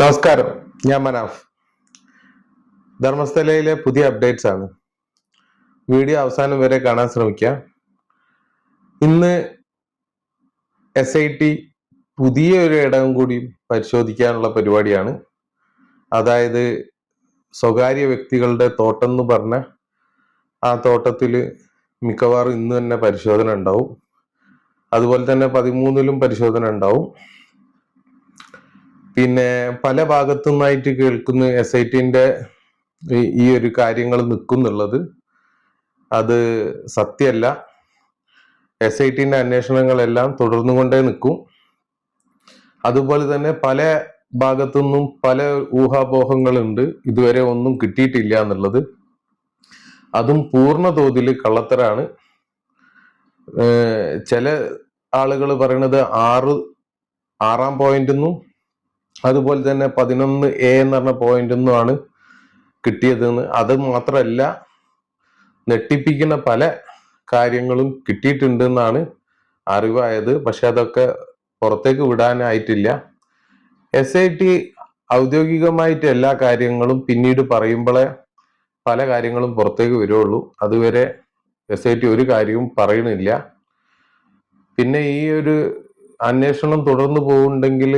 നമസ്കാരം. ഞാൻ മനാഫ്. ധർമ്മസ്ഥലയിലെ പുതിയ അപ്ഡേറ്റ്സ് ആണ്. വീഡിയോ അവസാനം വരെ കാണാൻ ശ്രമിക്കുക. ഇന്ന് എസ് ഐ ടി പുതിയ ഒരു ഇടം കൂടി പരിശോധിക്കാനുള്ള പരിപാടിയാണ്. അതായത് സ്വകാര്യ വ്യക്തികളുടെ തോട്ടം എന്ന് പറഞ്ഞ ആ തോട്ടത്തിൽ മിക്കവാറും ഇന്ന് തന്നെ പരിശോധന ഉണ്ടാവും. അതുപോലെ തന്നെ പതിമൂന്നിലും പരിശോധന ഉണ്ടാവും. പിന്നെ പല ഭാഗത്തു നിന്നായിട്ട് കേൾക്കുന്ന എസ് ഐ ടിന്റെ ഈ ഒരു കാര്യങ്ങൾ നിൽക്കുന്നുള്ളത് അത് സത്യമല്ല. എസ് ഐ ടിന്റെ അന്വേഷണങ്ങളെല്ലാം തുടർന്നു കൊണ്ടേ നിൽക്കും അതുപോലെ തന്നെ പല ഭാഗത്തു നിന്നും പല ഊഹാപോഹങ്ങളുണ്ട്. ഇതുവരെ ഒന്നും കിട്ടിയിട്ടില്ല എന്നുള്ളത്. അതും പൂർണ തോതിൽ കള്ളത്തരാണ്. ചില ആളുകൾ പറയണത് ആറ് ആറാം പോയിന്റ് എന്നും അതുപോലെ തന്നെ പതിനൊന്ന് എ എന്ന് പറഞ്ഞ പോയിന്റ് ഒന്നുമാണ് കിട്ടിയതെന്ന്. അത് മാത്രമല്ല നെട്ടിപ്പിക്കുന്ന പല കാര്യങ്ങളും കിട്ടിയിട്ടുണ്ട് എന്നാണ് അറിവായത്. പക്ഷെ അതൊക്കെ പുറത്തേക്ക് വിടാനായിട്ടില്ല. എസ് ഐ ടി ഔദ്യോഗികമായിട്ട് എല്ലാ കാര്യങ്ങളും പിന്നീട് പറയുമ്പോഴേ പല കാര്യങ്ങളും പുറത്തേക്ക് വരുള്ളൂ. അതുവരെ എസ് ഐ ടി ഒരു കാര്യവും പറയണില്ല പിന്നെ ഈ ഒരു അന്വേഷണം തുടർന്നു പോകുന്നുണ്ടെങ്കിൽ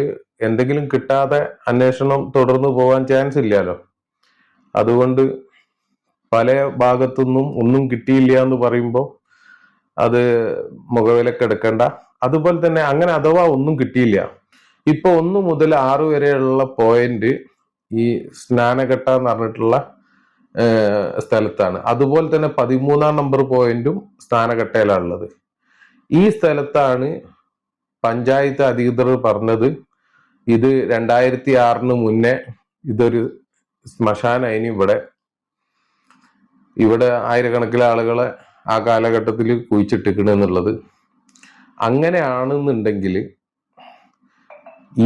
എന്തെങ്കിലും കിട്ടാതെ അന്വേഷണം തുടർന്നു പോകാൻ ചാൻസ് ഇല്ലല്ലോ. അതുകൊണ്ട് പല ഭാഗത്തുനിന്നും ഒന്നും കിട്ടിയില്ല എന്ന് പറയുമ്പോൾ അത് മുഖവിലക്കെടുക്കണ്ട അതുപോലെ തന്നെ അങ്ങനെ അഥവാ ഒന്നും കിട്ടിയില്ല. ഇപ്പൊ ഒന്ന് മുതൽ ആറ് വരെയുള്ള പോയിന്റ് ഈ സ്നാനഘട്ട എന്ന് പറഞ്ഞിട്ടുള്ള സ്ഥലത്താണ്. അതുപോലെ തന്നെ പതിമൂന്നാം നമ്പർ പോയിന്റും സ്നാനഘട്ടയിലാണുള്ളത്. ഈ സ്ഥലത്താണ് പഞ്ചായത്ത് അധികൃതർ പറഞ്ഞത് ഇത് രണ്ടായിരത്തി ആറിന് മുന്നേ ഇതൊരു ശ്മശാനായിന് ഇവിടെ. ഇവിടെ ആയിരക്കണക്കിന് ആളുകളെ ആ കാലഘട്ടത്തിൽ കുഴിച്ചിട്ടിക്കണ് എന്നുള്ളത്. അങ്ങനെയാണെന്നുണ്ടെങ്കിൽ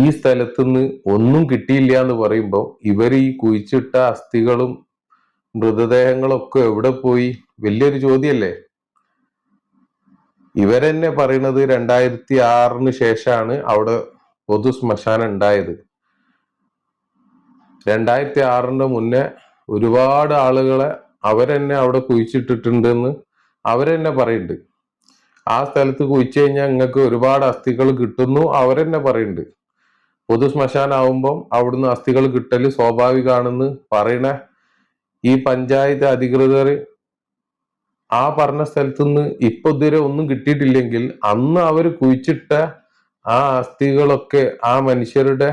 ഈ സ്ഥലത്തുനിന്ന് ഒന്നും കിട്ടിയില്ല എന്ന് പറയുമ്പോൾ ഇവർ ഈ കുഴിച്ചിട്ട അസ്ഥികളും മൃതദേഹങ്ങളും ഒക്കെ എവിടെ പോയി? വലിയൊരു ചോദ്യമല്ലേ. ഇവരെന്നെ പറയുന്നത് രണ്ടായിരത്തി ആറിന് ശേഷമാണ് അവിടെ പൊതു ശ്മശാനം ഉണ്ടായത്. രണ്ടായിരത്തി ആറിന്റെ മുന്നേ ഒരുപാട് ആളുകളെ അവരെന്നെ അവിടെ കുഴിച്ചിട്ടിട്ടുണ്ടെന്ന് അവരെന്നെ പറയുന്നുണ്ട് ആ സ്ഥലത്ത് കുഴിച്ചു കഴിഞ്ഞാൽ നിങ്ങൾക്ക് ഒരുപാട് അസ്ഥികൾ കിട്ടുന്നു അവരെന്നെ പറയുന്നുണ്ട് പൊതു ശ്മശാനാവുമ്പം അവിടുന്ന് അസ്ഥികൾ കിട്ടൽ സ്വാഭാവികമാണെന്ന് പറയണ ഈ പഞ്ചായത്ത് അധികൃതർ ആ പറഞ്ഞ സ്ഥലത്തുനിന്ന് ഇപ്പൊ ഇതുവരെ ഒന്നും കിട്ടിയിട്ടില്ലെങ്കിൽ അന്ന് അവർ കുഴിച്ചിട്ട ആ അസ്ഥികളൊക്കെ ആ മനുഷ്യരുടെ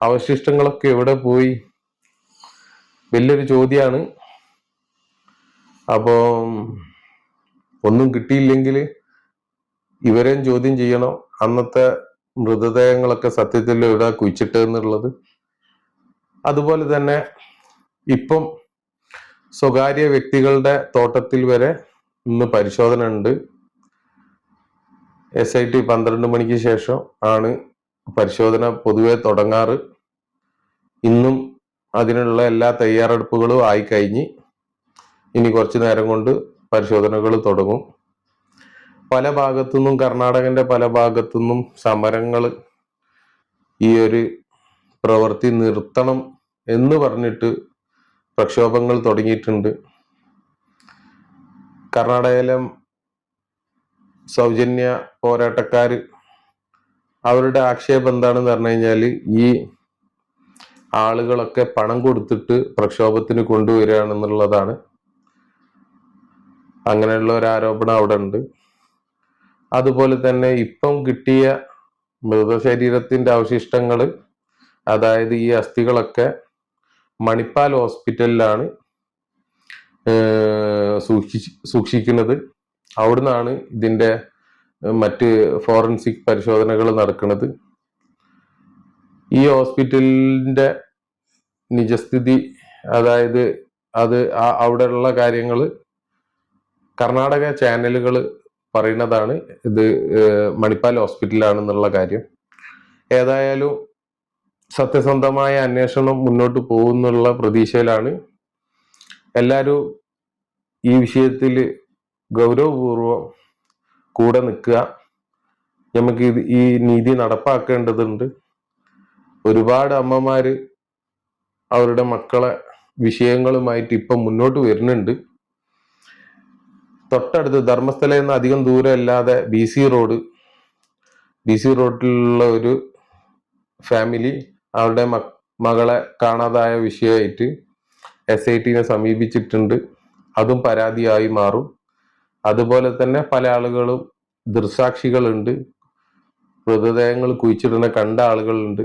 അവശിഷ്ടങ്ങളൊക്കെ എവിടെ പോയി? വലിയൊരു ചോദ്യമാണ് അപ്പോ ഒന്നും കിട്ടിയില്ലെങ്കിൽ ഇവരെയും ചോദ്യം ചെയ്യണം. അന്നത്തെ മൃതദേഹങ്ങളൊക്കെ സത്യത്തിൽ എവിടെ കുഴിച്ചിട്ട് എന്നുള്ളത്. അതുപോലെ തന്നെ ഇപ്പം സ്വകാര്യ വ്യക്തികളുടെ തോട്ടത്തിൽ വരെ ഇന്ന് പരിശോധന ഉണ്ട് എസ് ഐ ടി പന്ത്രണ്ട് മണിക്ക് ശേഷം ആണ് പരിശോധന പൊതുവെ തുടങ്ങാറ്. ഇന്നും അതിനുള്ള എല്ലാ തയ്യാറെടുപ്പുകളും ആയി കഴിഞ്ഞ് ഇനി കുറച്ചു നേരം കൊണ്ട് പരിശോധനകൾ തുടങ്ങും. പല ഭാഗത്തുനിന്നും കർണാടകന്റെ പല ഭാഗത്തുനിന്നും സമരങ്ങൾ ഈ ഒരു പ്രവൃത്തി നിർത്തണം എന്ന് പറഞ്ഞിട്ട് പ്രക്ഷോഭങ്ങൾ തുടങ്ങിയിട്ടുണ്ട്. കർണാടകയിലെ സൗജന്യ പോരാട്ടക്കാർ അവരുടെ ആക്ഷേപം എന്താണെന്ന് പറഞ്ഞു കഴിഞ്ഞാൽ ഈ ആളുകളൊക്കെ പണം കൊടുത്തിട്ട് പ്രക്ഷോഭത്തിന് കൊണ്ടുവരികയാണെന്നുള്ളതാണ്. അങ്ങനെയുള്ള ഒരു ആരോപണം അവിടെ ഉണ്ട്. അതുപോലെ തന്നെ ഇപ്പം കിട്ടിയ മൃതശരീരത്തിന്റെ അവശിഷ്ടങ്ങൾ അതായത് ഈ അസ്ഥികളൊക്കെ മണിപ്പാൽ ഹോസ്പിറ്റലിലാണ് സൂക്ഷി സൂക്ഷിക്കുന്നത്. അവിടുന്നാണ് ഇതിന്റെ മറ്റ് ഫോറൻസിക് പരിശോധനകൾ നടക്കുന്നത്. ഈ ഹോസ്പിറ്റലിന്റെ നിജസ്ഥിതി അതായത് അത് അവിടെയുള്ള കാര്യങ്ങൾ കർണാടക ചാനലുകൾ പറയുന്നതാണ്. ഇത് മണിപ്പാൽ ഹോസ്പിറ്റലാണെന്നുള്ള കാര്യം. ഏതായാലും സത്യസന്ധമായ അന്വേഷണം മുന്നോട്ട് പോകുന്നുള്ള പ്രതീക്ഷയിലാണ്. എല്ലാവരും ഈ വിഷയത്തിൽ ഗൗരവപൂർവം കൂടെ നിൽക്കുക. നമുക്ക് ഇത് ഈ നീതി നടപ്പാക്കേണ്ടതുണ്ട്. ഒരുപാട് അമ്മമാര് അവരുടെ മക്കളെ വിഷയങ്ങളുമായിട്ട് ഇപ്പം മുന്നോട്ട് വരുന്നുണ്ട്. തൊട്ടടുത്ത് ധർമ്മസ്ഥലയിൽ നിന്ന് അധികം ദൂരം അല്ലാതെ B C road. B C റോഡിലുള്ള ഒരു ഫാമിലി അവരുടെ മകളെ കാണാതായ വിഷയമായിട്ട് എസ് ഐ ടിനെ സമീപിച്ചിട്ടുണ്ട്. അതും പരാതിയായി മാറും. അതുപോലെ തന്നെ പല ആളുകളും ദൃസാക്ഷികളുണ്ട് മൃതദേഹങ്ങൾ കുഴിച്ചിടുന്ന കണ്ട ആളുകളുണ്ട്.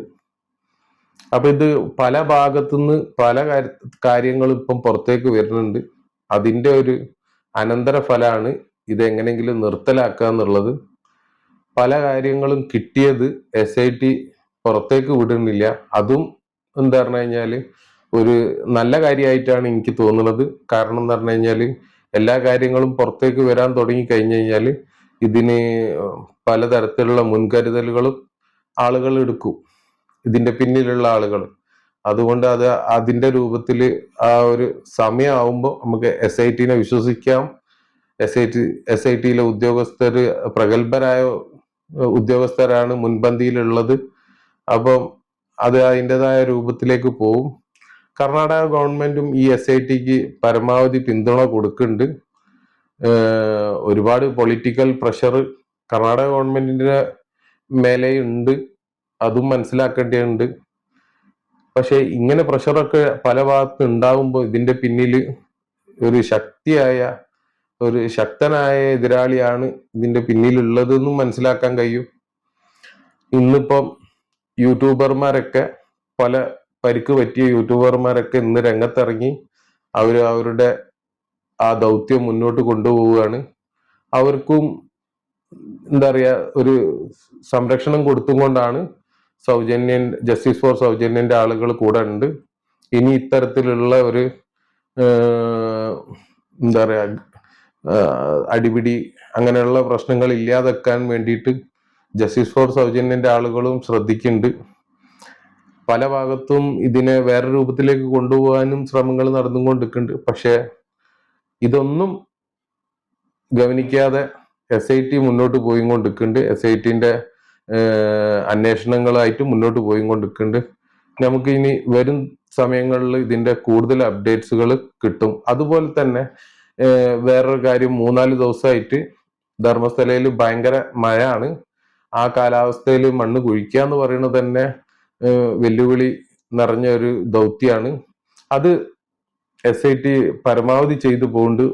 അപ്പൊ ഇത് പല ഭാഗത്തുനിന്ന് പല കാര്യങ്ങൾ ഇപ്പം പുറത്തേക്ക് വരുന്നുണ്ട്. അതിന്റെ ഒരു അനന്തരഫലമാണ് ഇത് എങ്ങനെയെങ്കിലും നിർത്തലാക്കുക എന്നുള്ളത്. പല കാര്യങ്ങളും കിട്ടിയത് എസ് ഐ ടി പുറത്തേക്ക് വിടുന്നില്ല. അതും എന്താ പറഞ്ഞു കഴിഞ്ഞാൽ ഒരു നല്ല കാര്യമായിട്ടാണ് എനിക്ക് തോന്നുന്നത്. കാരണം എന്ന് പറഞ്ഞു കഴിഞ്ഞാൽ എല്ലാ കാര്യങ്ങളും പുറത്തേക്ക് വരാൻ തുടങ്ങി കഴിഞ്ഞു കഴിഞ്ഞാൽ ഇതിന് പലതരത്തിലുള്ള മുൻകരുതലുകളും ആളുകൾ എടുക്കും. ഇതിന്റെ പിന്നിലുള്ള ആളുകൾ. അതുകൊണ്ട് അത് അതിന്റെ രൂപത്തിൽ ആ ഒരു സമയമാവുമ്പോൾ നമുക്ക് എസ് ഐ ടിനെ വിശ്വസിക്കാം. S I T S I ടിയിലെ ഉദ്യോഗസ്ഥർ പ്രഗത്ഭരായ ഉദ്യോഗസ്ഥരാണ് മുൻപന്തിയിലുള്ളത്. അപ്പം അത് അതിന്റെതായ രൂപത്തിലേക്ക് പോവും. കർണാടക ഗവൺമെന്റും ഈ എസ് ഐ ടിക്ക് പരമാവധി പിന്തുണ കൊടുക്കുന്നുണ്ട്. ഒരുപാട് പൊളിറ്റിക്കൽ പ്രഷർ കർണാടക ഗവൺമെന്റിന്റെ മേലെ ഉണ്ട് അതും മനസ്സിലാക്കേണ്ടതുണ്ട്. പക്ഷേ ഇങ്ങനെ പ്രഷറൊക്കെ പല ഭാഗത്ത് ഉണ്ടാകുമ്പോൾ ഇതിന്റെ പിന്നിൽ ഒരു ശക്തിയായ ഒരു ശക്തനായ എതിരാളിയാണ് ഇതിന്റെ പിന്നിലുള്ളതെന്നും മനസ്സിലാക്കാൻ കഴിയും. ഇന്നിപ്പം യൂട്യൂബർമാരൊക്കെ പല പരിക്ക് പറ്റിയ യൂട്യൂബർമാരൊക്കെ ഇന്ന് രംഗത്തിറങ്ങി അവർ അവരുടെ ആ ദൗത്യം മുന്നോട്ട് കൊണ്ടുപോവുകയാണ്. അവർക്കും എന്താ പറയുക ഒരു സംരക്ഷണം കൊടുത്തും കൊണ്ടാണ് സൗജന്യൻ ജസ്റ്റിസ് ഫോർ സൗജന്യന്റെ ആളുകൾ കൂടെ ഉണ്ട്. ഇനി ഇത്തരത്തിലുള്ള ഒരു എന്താ പറയുക അടിപിടി അങ്ങനെയുള്ള പ്രശ്നങ്ങൾ ഇല്ലാതെക്കാൻ വേണ്ടിയിട്ട് ജസ്റ്റിസ് ഫോർ സൗജന്യന്റെ ആളുകളും ശ്രദ്ധിക്കുന്നുണ്ട്. പല ഭാഗത്തും ഇതിനെ വേറെ രൂപത്തിലേക്ക് കൊണ്ടുപോകാനും ശ്രമങ്ങൾ നടന്നുകൊണ്ടിരിക്കുന്നുണ്ട്. പക്ഷെ ഇതൊന്നും ഗവനിക്കാതെ എസ് ഐ ടി മുന്നോട്ട് പോയി കൊണ്ടിരിക്കുന്നുണ്ട് എസ് ഐ ടിന്റെ അന്വേഷണങ്ങളായിട്ട് മുന്നോട്ട് പോയി കൊണ്ടിരിക്കുന്നുണ്ട് നമുക്ക് ഇനി വരും സമയങ്ങളിൽ ഇതിന്റെ കൂടുതൽ അപ്ഡേറ്റ്സുകൾ കിട്ടും. അതുപോലെ തന്നെ വേറൊരു കാര്യം മൂന്നാൽ ദിവസമായിട്ട് ധർമ്മസ്ഥലയിൽ ഭയങ്കര മഴയാണ്. ആ കാലാവസ്ഥയിൽ മണ്ണ് കുഴിക്കുക എന്ന് പറയുന്നത് തന്നെ വെല്ലുവിളി നിറഞ്ഞ ഒരു ദൗത്യമാണ്. അത് എസ് ഐ ടി പരമാവധി ചെയ്തു പോകുന്നുണ്ട്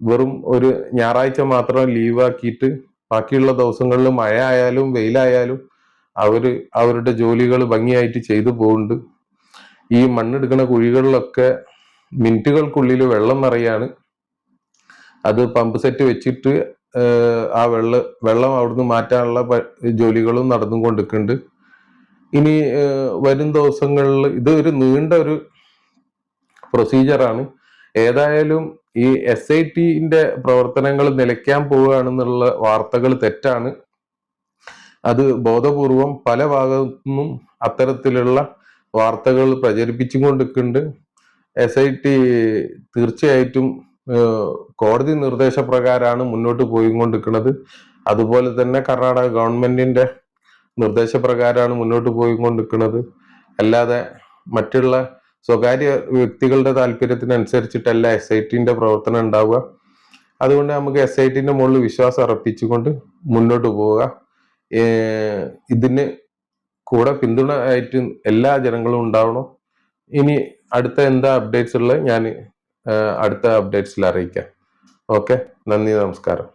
വെറും ഒരു ഞായറാഴ്ച മാത്രം ലീവാക്കിയിട്ട് ബാക്കിയുള്ള ദിവസങ്ങളിൽ മഴ ആയാലും വെയിലായാലും അവർ അവരുടെ ജോലികൾ ഭംഗിയായിട്ട് ചെയ്തു പോകുന്നുണ്ട് ഈ മണ്ണെടുക്കുന്ന കുഴികളിലൊക്കെ മിനിറ്റുകൾക്കുള്ളിൽ വെള്ളം നിറയാണ്. അത് പമ്പ് സെറ്റ് വെച്ചിട്ട് ആ വെള്ള വെള്ളം അവിടുന്ന് മാറ്റാനുള്ള ജോലികളും നടന്നുകൊണ്ടിരിക്കുന്നുണ്ട്. ഇനി വരും ദിവസങ്ങളിൽ ഇത് ഒരു നീണ്ട ഒരു പ്രൊസീജിയറാണ് ഏതായാലും ഈ എസ് ഐ ടിന്റെ പ്രവർത്തനങ്ങൾ നിലയ്ക്കാൻ പോവുകയാണെന്നുള്ള വാർത്തകൾ തെറ്റാണ്. അത് ബോധപൂർവം പല ഭാഗത്തുനിന്നും അത്തരത്തിലുള്ള വാർത്തകൾ പ്രചരിപ്പിച്ചുകൊണ്ടിരിക്കുന്നുണ്ട് എസ് ഐ ടി തീർച്ചയായിട്ടും കോടതി നിർദ്ദേശപ്രകാരമാണ് മുന്നോട്ട് പോയിക്കൊണ്ടിരിക്കുന്നത്. അതുപോലെ തന്നെ കർണാടക ഗവൺമെന്റിന്റെ നിർദ്ദേശപ്രകാരമാണ് മുന്നോട്ട് പോയിക്കൊണ്ടിരിക്കുന്നത്. അല്ലാതെ മറ്റുള്ള സ്വകാര്യ വ്യക്തികളുടെ താല്പര്യത്തിനനുസരിച്ചിട്ടല്ല എസ് ഐ ടിന്റെ പ്രവർത്തനം ഉണ്ടാവുക. അതുകൊണ്ട് നമുക്ക് എസ് ഐ ടിന്റെ മുകളിൽ വിശ്വാസം അർപ്പിച്ചുകൊണ്ട് മുന്നോട്ട് പോവുക. ഇതിന് കൂടെ പിന്തുണ ആയിട്ട് എല്ലാ ജനങ്ങളും ഉണ്ടാവണം. ഇനി അടുത്ത എന്താ അപ്ഡേറ്റ്സ് ഉള്ളത് ഞാൻ അടുത്ത അപ്ഡേറ്റ്സിൽ അറിയിക്കാം. ഓക്കെ നന്ദി നമസ്കാരം.